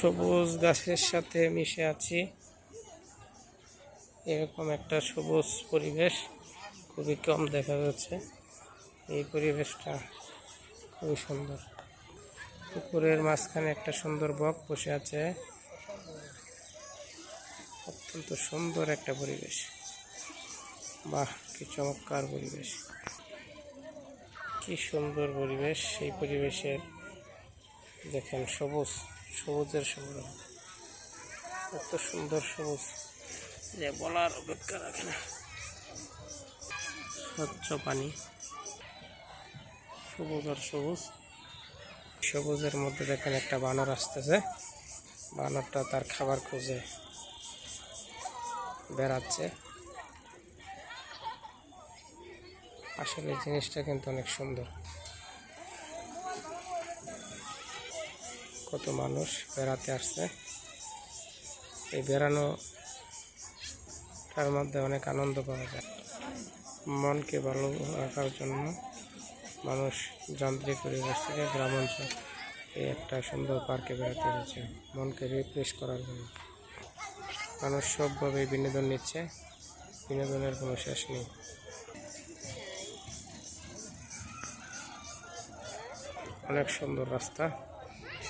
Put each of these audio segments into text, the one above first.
সবুজ গাছের সাথে মিশে আছি। এরকম একটা সবুজ পরিবেশ খুবই কম দেখা যাচ্ছে। এই পরিবেশটা খুবই সুন্দর। পুকুরের মাঝখানে একটা সুন্দর বক বসে আছে। অত্যন্ত সুন্দর একটা পরিবেশ। বাহ, কি চমৎকার পরিবেশ। কি সুন্দর পরিবেশ। সেই পরিবেশের দেখেন সবুজ। সবুজের সবুজ এত সুন্দর সবুজ। যে বলার অপেক্ষা রাখে না। স্বচ্ছ পানি। সবুজ আর সবুজ। সবুজের মধ্যে দেখেন একটা বানর আসতেছে। বানরটা তার খাবার খুঁজে বেড়াচ্ছে। আসলে জিনিসটা কিন্তু অনেক সুন্দর। কত মানুষ বেড়াতে আসছে। এই বেড়ানো তার মধ্যে অনেক আনন্দ পাওয়া যায়। মনকে ভালো রাখার জন্য মানুষ যান্ত্রিক পরিবেশ থেকে গ্রাম অঞ্চল এই একটা সুন্দর পার্কে বেড়াতে এসেছে। মনকে রিফ্রেশ করার জন্য। মানুষ সবভাবে বিনোদন নিচ্ছে। বিনোদনের কোনো শেষ নেই। অনেক সুন্দর রাস্তা।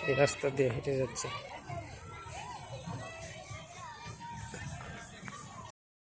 সেই রাস্তা দিয়ে হেঁটে যাচ্ছে।